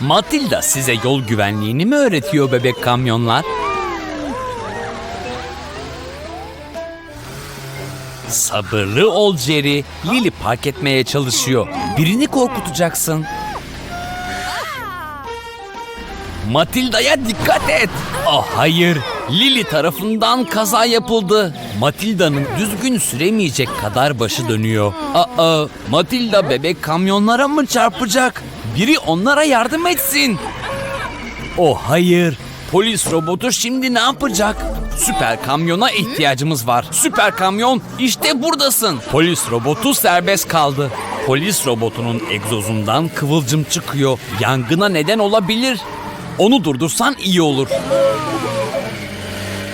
Matilda size yol güvenliğini mi öğretiyor bebek kamyonlar? Sabırlı ol Jerry. Lily park etmeye çalışıyor. Birini korkutacaksın. Matilda'ya dikkat et. Oh hayır. Lily tarafından kaza yapıldı. Matilda'nın düzgün süremeyecek kadar başı dönüyor. Aa, Matilda bebek kamyonlara mı çarpacak? Biri onlara yardım etsin. Oh hayır. Polis robotu şimdi ne yapacak? Süper kamyona ihtiyacımız var. Süper kamyon işte buradasın. Polis robotu serbest kaldı. Polis robotunun egzozundan kıvılcım çıkıyor. Yangına neden olabilir. Onu durdursan iyi olur.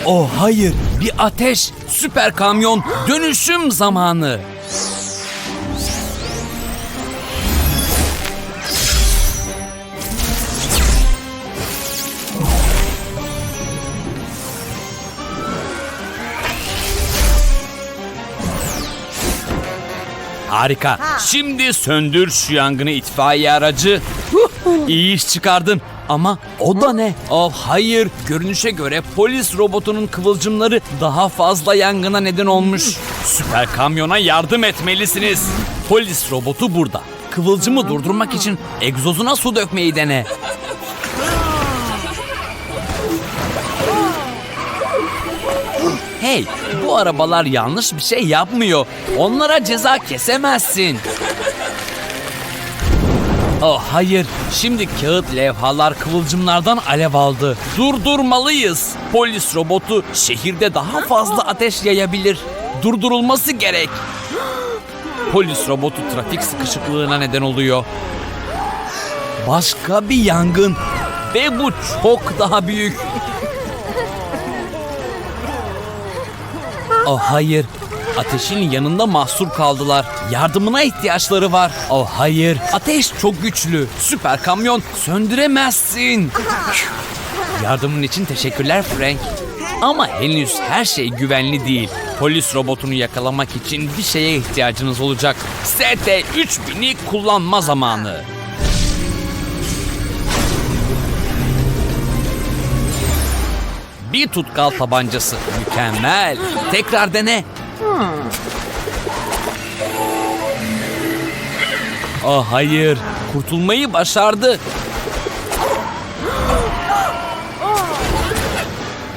Oh hayır bir ateş. Süper kamyon dönüşüm zamanı. Harika. Şimdi söndür şu yangını itfaiye aracı. İyi iş çıkardın. Ama o da ne? Oh hayır. Görünüşe göre polis robotunun kıvılcımları daha fazla yangına neden olmuş. Süper kamyona yardım etmelisiniz. Polis robotu burada. Kıvılcımı durdurmak için egzozuna su dökmeyi dene. Hey, bu arabalar yanlış bir şey yapmıyor. Onlara ceza kesemezsin. Oh hayır, şimdi kağıt levhalar kıvılcımlardan alev aldı. Durdurmalıyız. Polis robotu şehirde daha fazla ateş yayabilir. Durdurulması gerek. Polis robotu trafik sıkışıklığına neden oluyor. Başka bir yangın. Ve bu çok daha büyük. Oh hayır. Ateşin yanında mahsur kaldılar. Yardımına ihtiyaçları var. Oh hayır. Ateş çok güçlü. Süper kamyon söndüremezsin. Yardımın için teşekkürler Frank. Ama henüz her şey güvenli değil. Polis robotunu yakalamak için bir şeye ihtiyacınız olacak. ST-3000'i kullanma zamanı. Bir tutkal tabancası. Mükemmel. Tekrar dene. Oh hayır. Kurtulmayı başardı.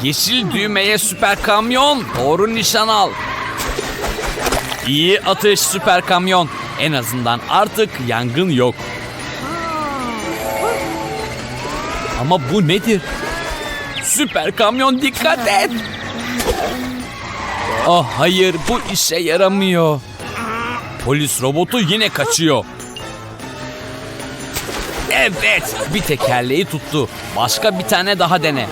Yeşil düğmeye süper kamyon. Doğru nişan al. İyi atış süper kamyon. En azından artık yangın yok. Ama bu nedir? Süper kamyon dikkat et. Oh hayır bu işe yaramıyor. Polis robotu yine kaçıyor. Evet bir tekerleği tuttu. Başka bir tane daha dene.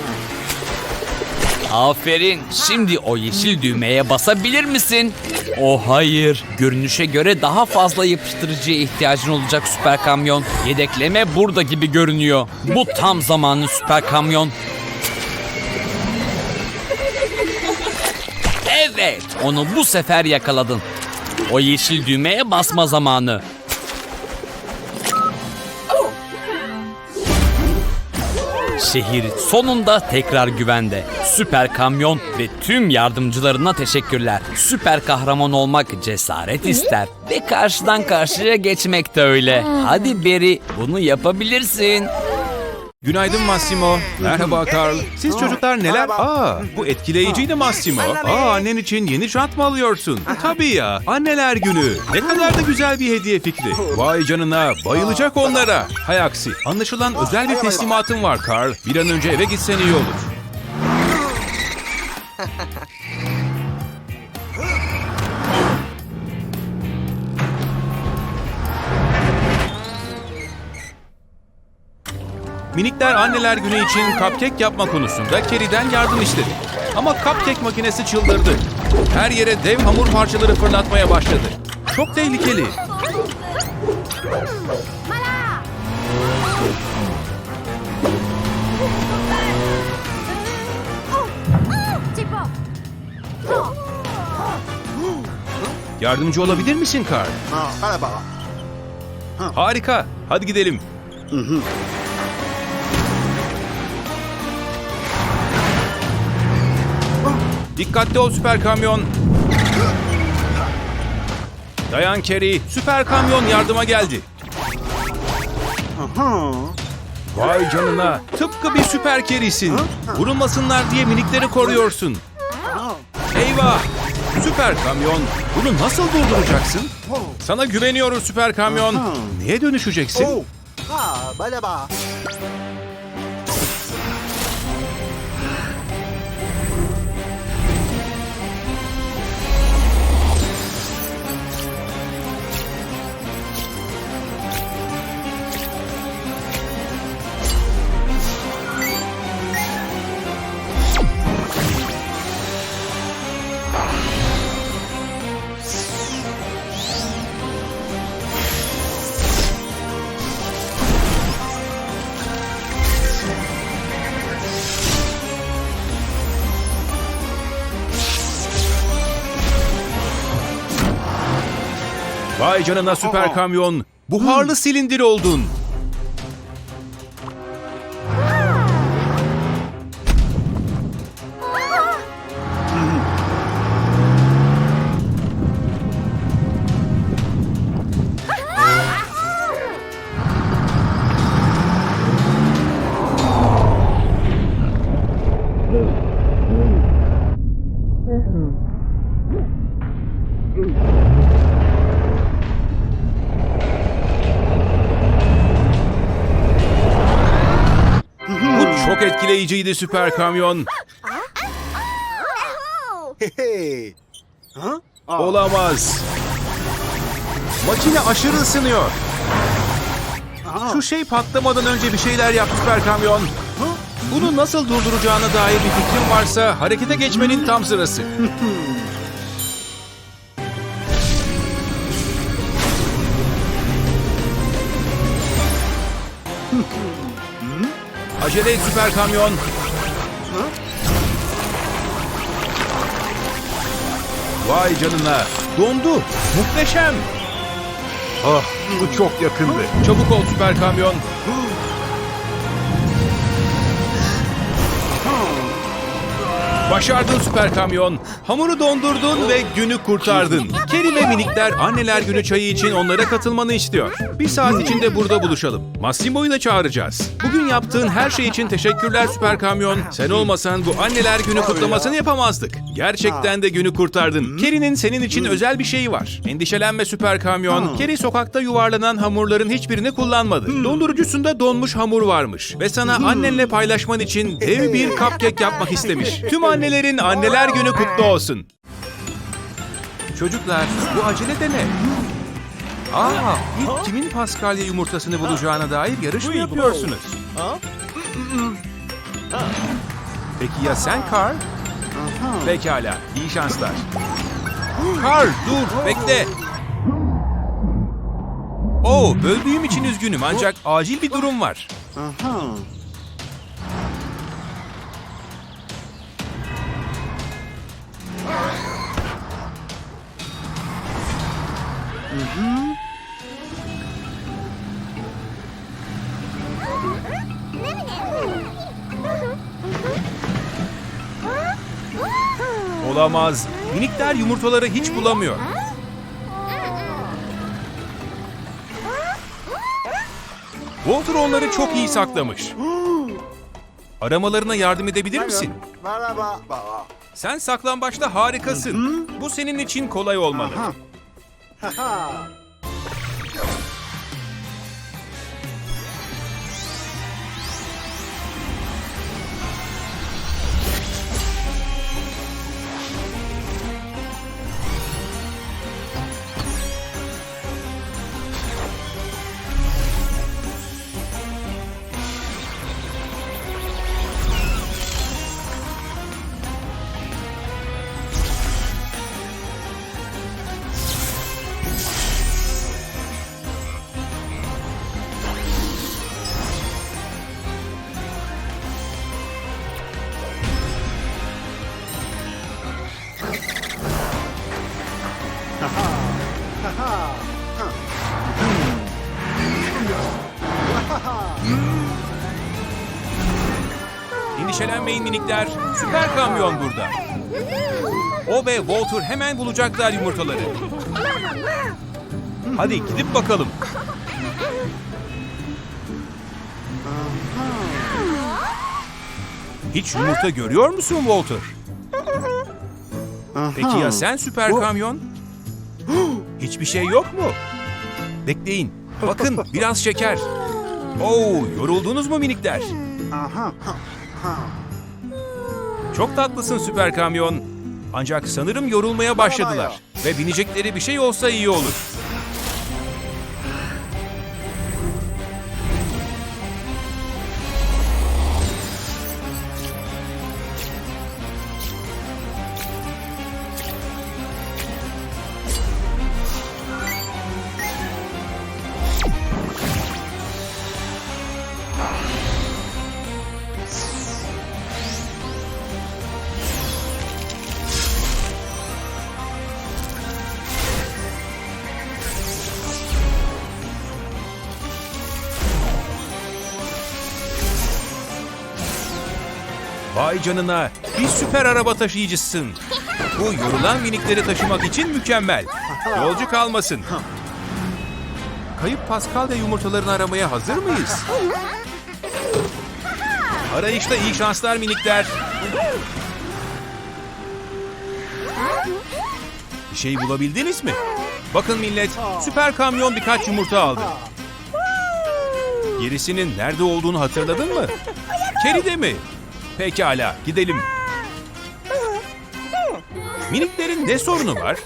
Aferin. Şimdi o yeşil düğmeye basabilir misin? Oh hayır. Görünüşe göre daha fazla yapıştırıcıya ihtiyacın olacak süper kamyon. Yedekleme burada gibi görünüyor. Bu tam zamanı süper kamyon. Evet, onu bu sefer yakaladın. O yeşil düğmeye basma zamanı. Şehir sonunda tekrar güvende. Süper kamyon ve tüm yardımcılarına teşekkürler. Süper kahraman olmak cesaret ister ve karşıdan karşıya geçmek de öyle. Hadi Beri bunu yapabilirsin. Günaydın Massimo. Merhaba Carl. Siz çocuklar neler? Aa, bu etkileyiciydi Massimo. Aa, annen için yeni jant mı alıyorsun? Tabii ya. Anneler günü. Ne kadar da güzel bir hediye fikri. Vay canına. Bayılacak onlara. Hay aksi. Anlaşılan özel bir teslimatın var Carl. Bir an önce eve gitsen iyi olur. Minikler anneler günü için cupcake yapma konusunda Kerry'den yardım istedi. Ama cupcake makinesi çıldırdı. Her yere dev hamur parçaları fırlatmaya başladı. Çok tehlikeli. Yardımcı olabilir misin Carl? No, hadi baba. Harika. Hadi Dikkatli ol süper kamyon. Dayan Kerry. Süper kamyon yardıma geldi. Vay canına. Tıpkı bir süper kerisin. Vurulmasınlar diye minikleri koruyorsun. Eyvah! Süper kamyon. Bunu nasıl durduracaksın? Sana güveniyoruz süper kamyon. Neye dönüşeceksin? Vay canına süper kamyon. Buharlı silindir oldun. Etkileyiciydi süper kamyon. Olamaz. Makine aşırı ısınıyor. Şu şey patlamadan önce bir şeyler yap süper kamyon. Bunu nasıl durduracağına dair bir fikrin varsa harekete geçmenin tam sırası. Acele et süper kamyon. Vay canına. Dondu. Muhteşem. Ah bu çok yakındı. Çabuk ol süper kamyon. Başardın süper kamyon. Hamuru dondurdun ve günü kurtardın. Keri ve minikler anneler günü çayı için onlara katılmanı istiyor. Bir saat içinde burada buluşalım. Massimo'yu da çağıracağız. Bugün yaptığın her şey için teşekkürler süper kamyon. Sen olmasan bu anneler günü kutlamasını yapamazdık. Gerçekten de günü kurtardın. Keri'nin senin için özel bir şeyi var. Endişelenme süper kamyon. Keri sokakta yuvarlanan hamurların hiçbirini kullanmadı. Dondurucusunda donmuş hamur varmış. Ve sana annenle paylaşman için dev bir cupcake yapmak istemiş. Tüm annelerin anneler günü kutlu olsun. Çocuklar bu acele de ne? Aa, ilk kimin Paskalya yumurtasını bulacağına dair yarış mı yapıyorsunuz? Peki ya sen Carl? Pekala, iyi şanslar. Carl dur, bekle. Oo, böldüğüm için üzgünüm ancak acil bir durum var. Olamaz. Minikler yumurtaları hiç bulamıyor. Walter onları çok iyi saklamış. Aramalarına yardım edebilir misin? Balaba. Ba. Sen saklambaçta harikasın. Bu senin için kolay olmalı. 哈哈。Endişelenmeyin minikler. Süper kamyon burada. O ve Walter hemen bulacaklar yumurtaları. Hadi gidip bakalım. Hiç yumurta görüyor musun Walter? Peki ya sen süper kamyon? Hiçbir şey yok mu? Bekleyin. Bakın biraz şeker. Oo, yoruldunuz mu minikler? Aha. Çok tatlısın süper kamyon. Ancak sanırım yorulmaya başladılar. Ve binecekleri bir şey olsa iyi olur. Vay canına, bir süper araba taşıyıcısın. Bu yorulan minikleri taşımak için mükemmel. Yolcu kalmasın. Kayıp Paskalya yumurtalarını aramaya hazır mıyız? Arayışta iyi şanslar minikler. Bir şey bulabildiniz mi? Bakın millet, süper kamyon birkaç yumurta aldı. Gerisinin nerede olduğunu hatırladın mı? Keride mi? Pekala, gidelim. Miniklerin ne sorunu var?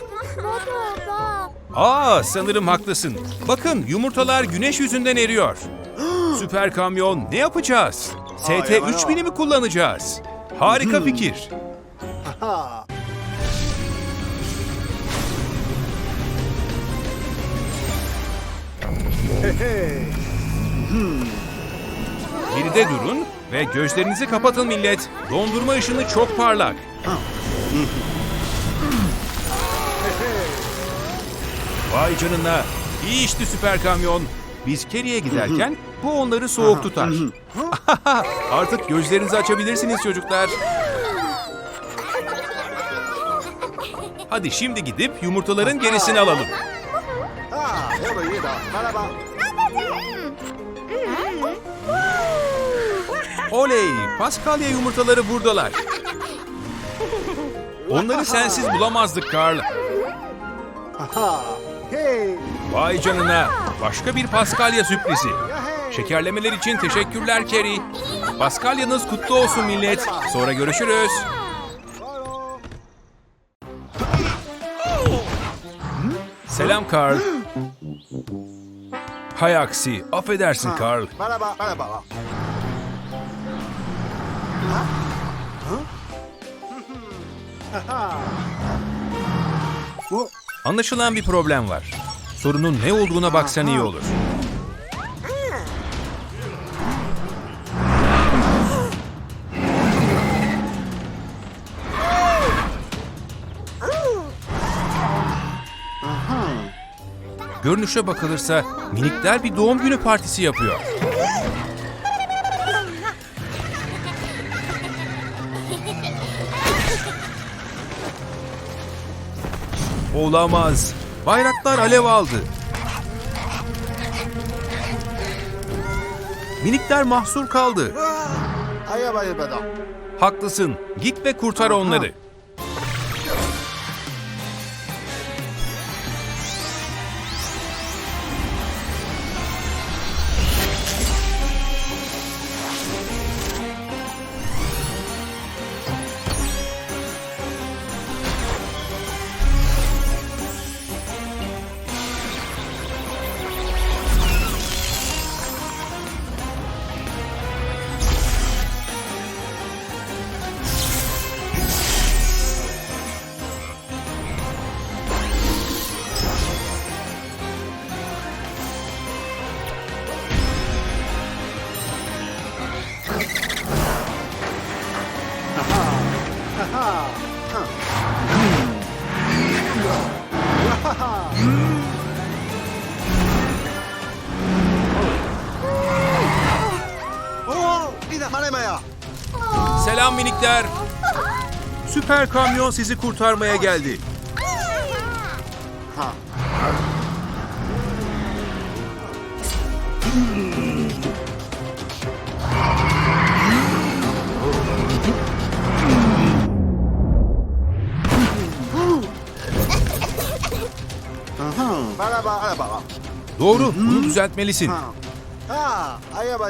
Aa, sanırım haklısın. Bakın, yumurtalar güneş yüzünden eriyor. Süper kamyon, ne yapacağız? ST 3000'i mi kullanacağız? Harika fikir. Ha. Hey, hey. Geride durun ve gözlerinizi kapatın millet. Dondurma ışını çok parlak. Vay canına. İyi işte süper kamyon. Biz Kerry'e giderken bu onları soğuk tutar. Artık gözlerinizi açabilirsiniz çocuklar. Hadi şimdi gidip yumurtaların gerisini alalım. Oley! Paskalya yumurtaları buradalar. Onları sensiz bulamazdık Karl. Vay canına. Başka bir Paskalya sürprizi. Şekerlemeler için teşekkürler Kerry. Paskalyanız kutlu olsun millet. Sonra görüşürüz. Selam Karl. Hay aksi. Affedersin Karl. Merhaba. Merhaba. Anlaşılan bir problem var. Sorunun ne olduğuna baksan iyi olur. Görünüşe bakılırsa minikler bir doğum günü partisi yapıyor. Olamaz. Bayraklar alev aldı. Minikler mahsur kaldı. Haklısın. Git ve kurtar onları. Minikler. Süper kamyon sizi kurtarmaya geldi. Doğru, bunu düzeltmelisin. Ha. Ha, ayaba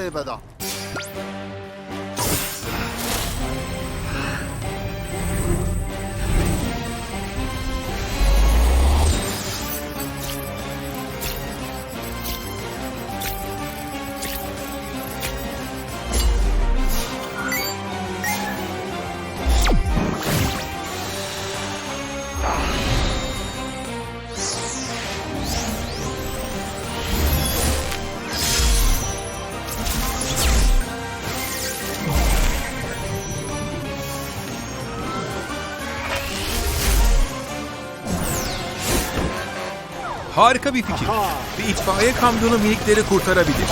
Harika bir fikir. Bir itfaiye kamyonu minikleri kurtarabilir.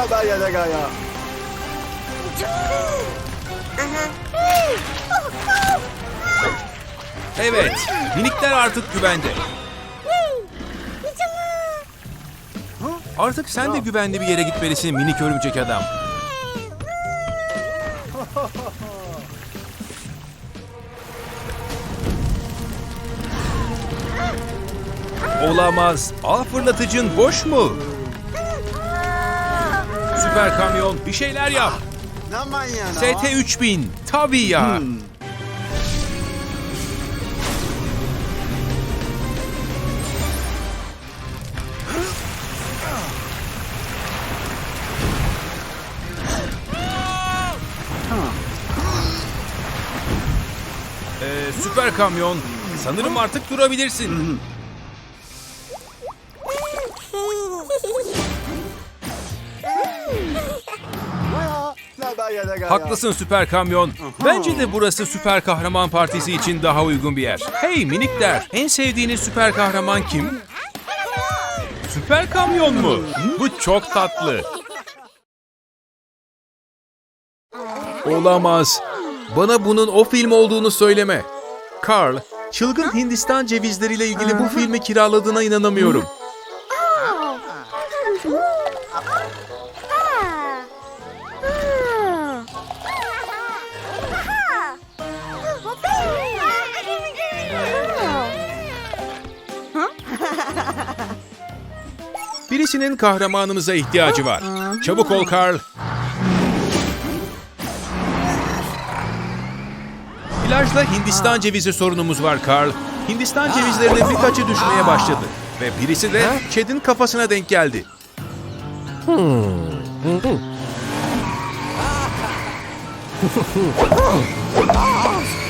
Yaba ya. Aha. Evet, minikler artık güvende. Artık sen de güvenli bir yere gitmelisin minik örümcek adam. Olamaz. Ağ fırlatıcın boş mu? Süper kamyon bir şeyler yap. Ne manyana? ST 3000 tabii ya. Ee, süper kamyon sanırım artık durabilirsin. Haklısın süper kamyon. Bence de burası süper kahraman partisi için daha uygun bir yer. Hey minikler, en sevdiğiniz süper kahraman kim? Süper kamyon mu? Bu çok tatlı. Olamaz. Bana bunun o film olduğunu söyleme. Carl, çılgın Hindistan cevizleriyle ilgili bu filmi kiraladığına inanamıyorum. Birisinin kahramanımıza ihtiyacı var. Çabuk ol Carl. Plajda Hindistan cevizi sorunumuz var Carl. Hindistan cevizlerinin birkaçı düşmeye başladı. Ve birisi de Chad'in kafasına denk geldi.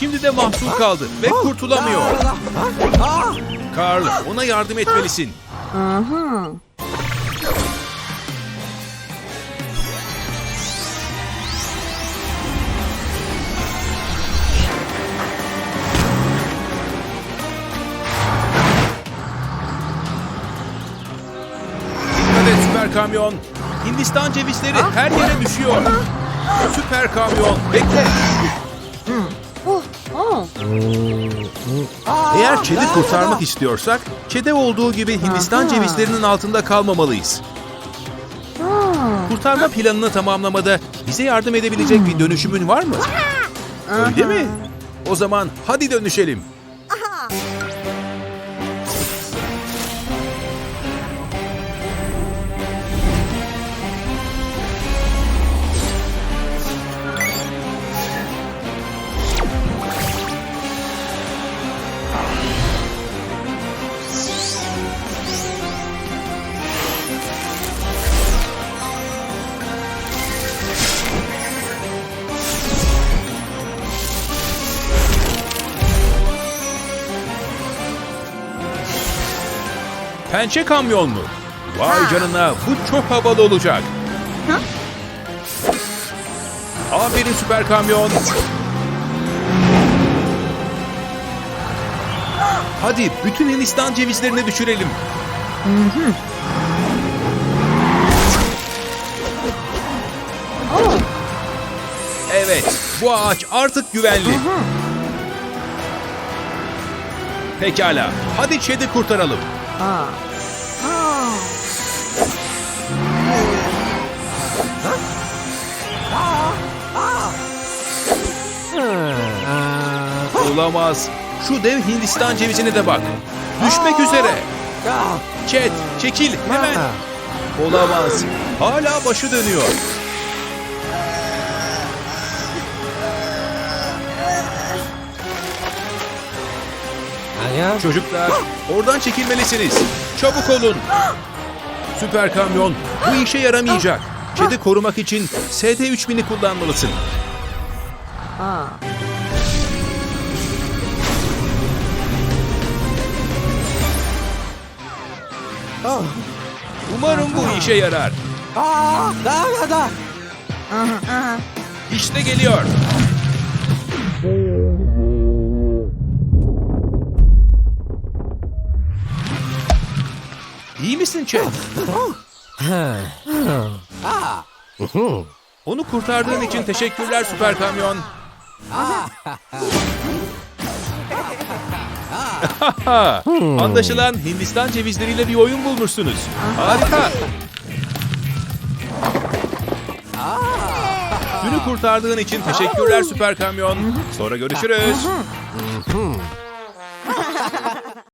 Şimdi de mahsur kaldı ve kurtulamıyor. Carl, ona yardım etmelisin. Süper kamyon. Hindistan cevizleri her yere düşüyor. Süper kamyon, bekle. Eğer Çed'i kurtarmak istiyorsak, Çed'e olduğu gibi Hindistan cevizlerinin altında kalmamalıyız. Kurtarma planını tamamlamada bize yardım edebilecek bir dönüşümün var mı? Öyle mi? O zaman hadi dönüşelim. Pençe kamyon mu? Vay canına bu çok havalı olacak. Aferin süper kamyon. Hadi bütün Hindistan cevizlerini düşürelim. Evet, bu ağaç artık güvenli. Pekala, hadi Çed'i kurtaralım. Olamaz. Şu dev Hindistan cevizine de bak. Düşmek üzere. Çet, çekil hemen. Olamaz. Hala başı dönüyor. Çocuklar, oradan çekilmelisiniz. Çabuk olun. Süper kamyon, bu işe yaramayacak. Kedi korumak için SD3000'i kullanmalısın. Umarım bu işe yarar. İşte geliyor. İyi misin Chet? Onu kurtardığın için teşekkürler Süper Kamyon. Anlaşılan Hindistan cevizleriyle bir oyun bulmuşsunuz. Harika. Günü kurtardığın için teşekkürler Süper Kamyon. Sonra görüşürüz.